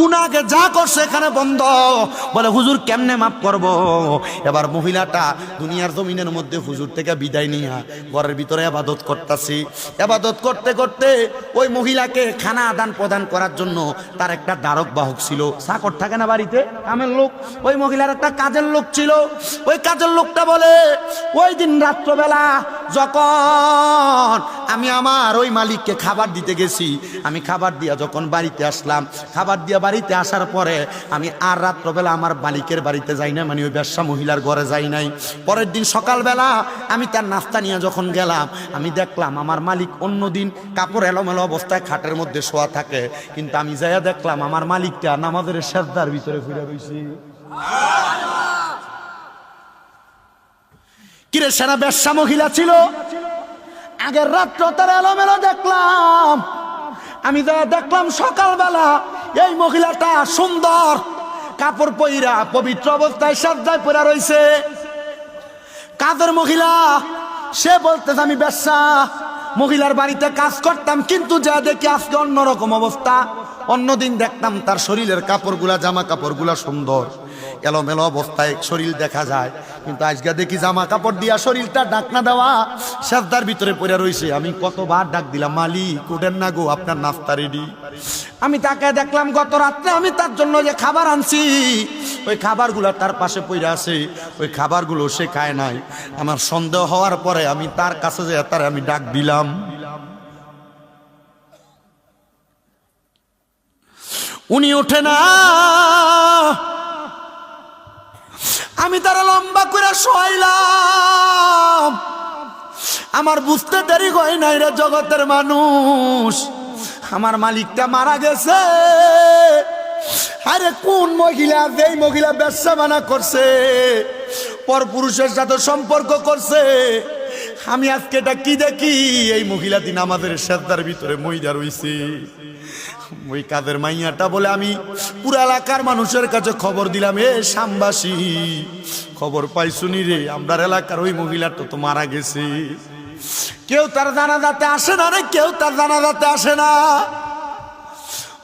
গুনাকে যা করছে এখানে বন্ধ। বলে, হুজুর কেমনে মাফ করব? এবার মহিলাটা দুনিয়ার জমিনের মধ্যে হুজুর থেকে বিদায় নিয়ে ঘরের ভিতরে আবাদত করতেছি। আবাদত করতে করতে ওই মহিলাকে খানা আদান প্রদান করার জন্য তার একটা দ্বারক বাহক ছিল। চাকর থাকে না বাড়িতে? কামের লোক। ওই মহিলার একটা কাজের লোক ছিল। ওই কাজের লোকটা বলে, ওই দিন রাত্রবেলা যখন আমি আমার ওই মালিককে খাবার দিতে গেছি, আমি খাবার দিয়া যখন বাড়িতে আসলাম, খাবার দিয়া বাড়িতে আসার পরে আমি আর রাত্রবেলা আমার মালিকের বাড়িতে যাই না মানে ওই ব্যবসা মহিলার ঘরে যাই নাই। পরের দিন সকালবেলা আমি তার নাস্তা নিয়ে যখন গেলাম, আমি দেখলাম আমার মালিক অন্য দিন কাপড় এলোমেলো অবস্থায় খাটের মধ্যে শোয়া থাকে। কিন্তু আমি যাইয়া দেখলাম আমার মালিকটা নামাজের শ্রদ্ধার ভিতরে ফিরে রয়েছি কিরে সেনা ব্যবসা মহিলা ছিল। আগের রাত্র তার এলোমেলো দেখলাম। আমি যা দেখলাম সকালবেলা, এই মহিলাটা সুন্দর। কাপড় পইরা পবিত্র অবস্থায় সাজ্জায় পরা রইছে। কাদের মহিলা, সে বলতেছে, আমি ব্যবসা, মহিলার বাড়িতে কাজ করতাম, কিন্তু যা দেখি আজকে অন্যরকম অবস্থা। অন্যদিন দেখতাম তার শরীরের কাপড়গুলা, জামা কাপড়গুলা সুন্দর। এলোমেলো অবস্থায় শরীর দেখা যায়। কিন্তু আজকে দেখি জামা কাপড় দিয়া শরীরটা ডাকনা দেওয়া শ্রদ্ধার ভিতরে পড়ে রইছে। আমি কতবার ডাক দিলাম, মালিক, উঠেন না গো, আপনার নাস্তা রেডি আমি তাকে দেখলাম, গত রাত্রে আমি তার জন্য যে খাবার আনছি, ওই খাবারগুলো তার পাশে পড়ে আছে, ওই খাবারগুলো সে খায় নাই। আমার সন্দেহ হওয়ার পরে আমি তার কাছে যে তার আমি ডাক দিলাম। উনি ওঠে না তারা লম্বা করে শোয়াইলাম। আমার বুঝতে দেরি হয় নাই রে জগতের মানুষ। আমার মালিকটা মারা গেছে। আরে কোন মহিলা, যেই মহিলা ব্যবসা বানা করছে, পর পুরুষের সাথে সম্পর্ক করছে আমি আজকে এটা কি দেখি? এই মহিলা দিন আমাদের শ্রদ্ধার ভিতরে মহিলা রইছে। ওই কাদের মাইয়াটা বলে, আমি পুরো এলাকার মানুষের কাছে খবর দিলাম, এ সামবাসী খবর পাই শুনি রে? আমরা এলাকার ওই মহিলাটা তো মারা গেছে। কেউ তার জানাজাতে আসে না রে, কেউ তার জানাজাতে আসে না।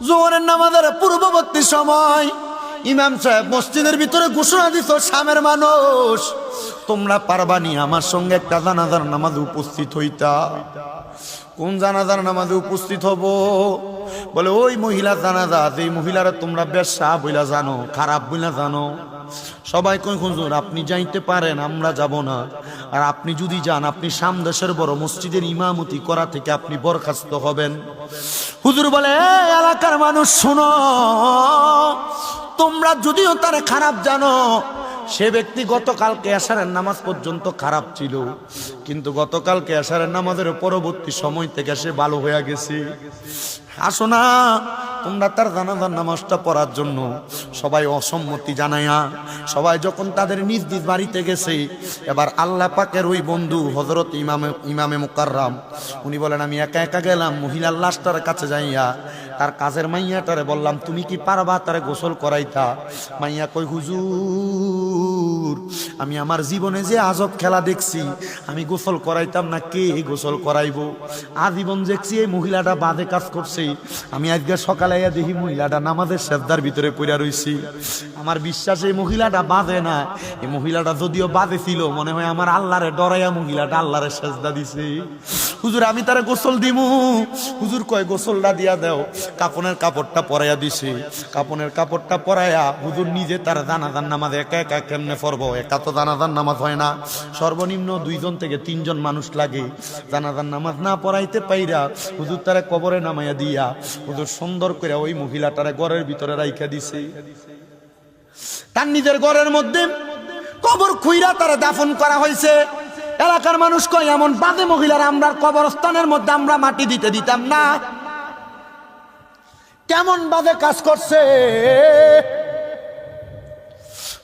জোহরের নামাজের পূর্ববর্তী সময় ইমাম সাহেব মসজিদের ভিতরে ঘোষণা দিত সামের মানুষ তোমরা পারবানি আমার সঙ্গে একটা জানাজার নামাজে উপস্থিত হইতা। কোন জানাজার নামাজে উপস্থিত হব? বলে, ওই মহিলা জানাজা এই মহিলারা তোমরা ব্যবসা বইলা জানো, খারাপ বইলা জানো, সবাই কই হুজুর, আপনি যাইতে পারেন, আমরা যাব না। আর আপনি যদি যান, আপনি সামদেশের বড় মসজিদের ইমামতি করা থেকে আপনি বরখাস্ত হবেন। হুজুর বলে "এই এলাকার মানুষ, শোনো, তোমরা যদিও তারা খারাপ জানো সে ব্যক্তি গতকালকে আসারের নামাজ পর্যন্ত খারাপ ছিল, কিন্তু গতকালকে আসারের নামাজের পরবর্তী সময় থেকে সে ভালো হয়ে গেছে। আসো না, তোমরা তার জানাজার নামাজটা পড়ার জন্য সবাই অসম্মতি জানায়া, সবাই যখন তাদের নিজ নিজ বাড়িতে গেছে, এবার আল্লাহ পাকের ওই বন্ধু হজরত ইমামে ইমামে মুকাররাম, উনি বলেন, আমি একা একা গেলাম, মহিলার লাশটার কাছে যাইয়া, তার কাজের মাইয়াটারে বললাম, তুমি কি পারবা তারে গোসল করাইতা? মাইয়া কই হুজুর আমি আমার জীবনে যে আজব খেলা দেখছি, আমি গোসল করাইতাম না, কে গোসল করাইব? আজীবন দেখছি এই মহিলাটা বাদে কাজ করছে। আমি আজকে সকালে দেখি মহিলাটা নামাজের শ্রদ্ধার ভিতরে পড়া রয়েছি আমার বিশ্বাস, এই মহিলাটা বাঁধে না। এই মহিলাটা যদিও বাদে ছিল, মনে হয় আমার আল্লাহরে ডরাইয়া মহিলাটা আল্লাহরে সেজদা দিছে। হুজুর, আমি তারে গোসল দিমু। হুজুর কয়, গোসলটা দিয়া দেও। কাপনের কাপড়টা পরাইয়া দিছে। কাপনের কাপড়টা পরাইয়া হুজুর নিজে তার জানাজার নামাজ একা একা কেমনে পড়ব? একা তো জানাজার নামাজ হয় না। সর্বনিম্ন দুইজন থেকে তিনজন মানুষ লাগে। জানাজার নামাজ না পড়াইতে পাইরা হুজুর তারা কবরে নামাইয়া দিয়া হুজুর সুন্দর করে ওই মহিলাটারে ঘরের ভিতরে রাইখা দিছে। তার নিজের ঘরের মধ্যে কবর খুইরা তারা দাফন করা হয়েছে এলাকার মানুষ কয়, এমন বাদে মহিলার আমরা কবরস্থানের মধ্যে আমরা মাটি দিতে দিতাম না। কেমন বাদে কাজ করছে?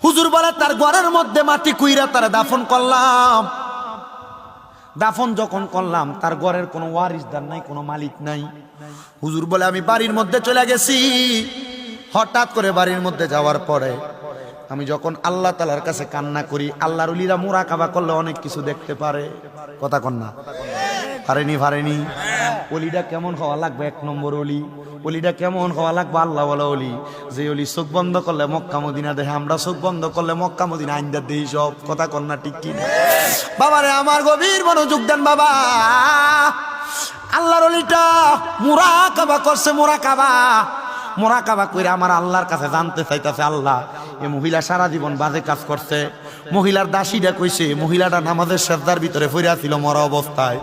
হুজুর বলে, তার ঘরের মধ্যে মাটি কুইরা তার দাফন করলাম। দাফন যখন করলাম, তার ঘরের কোনো ওয়ারিসদার নাই, কোনো মালিক নাই। হুজুর বলে, আমি বাড়ির মধ্যে চলে গেছি। হঠাৎ করে বাড়ির মধ্যে যাওয়ার পরে আমি যখন আল্লাহ তালার কাছে কান্না করি, আল্লাহর উলিরা মোরা কাবা করলে অনেক কিছু দেখতে পারে। কথা কন না। পারেনি পারেনি। অলিটা কেমন হওয়া লাগবে? এক নম্বর অলি অলিটা কেমন হওয়া লাগবে? আল্লাহ বলা অলি যে অলি চোখ বন্ধ করলে মক্কা মদিনা দেখে আমরা চোখ বন্ধ করলে মক্কা মদিনা আইন্দা দেই সব। কথা কন্যা ঠিক কি বাবারে, আমার গভীর মনোযোগ দেন বাবা। আল্লাহর অলিটা মুরা কাবা করছে মুরা কাবা মোরা কাবা করে আমার আল্লাহর কাছে জানতে চাইতেছে, আল্লাহ, এ মহিলা সারা জীবন বাজে কাজ করছে। মহিলার দাসীটা কইছে, মহিলাটা নামাজের শ্রদ্ধার ভিতরে ফিরিয়া ছিল মরা অবস্থায়।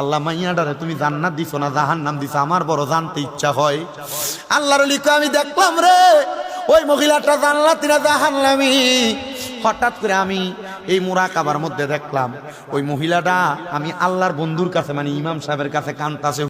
আল্লাহ, মাইয়াডারে তুমি জান্নাত দিছো না জাহান নাম দিছো, আমার বড় জানতে ইচ্ছা হয়। আল্লাহর লিখো আমি দেখলাম রে, ওই মহিলাটা জানলাতি না জাহান্নামি? হঠাৎ করে আমি এই মোরা কাবার মধ্যে দেখলাম, ওই মহিলাটা আমি আল্লাহর বন্ধুর কাছে মানে ইমাম সাহেবের কাছে কান্তাছে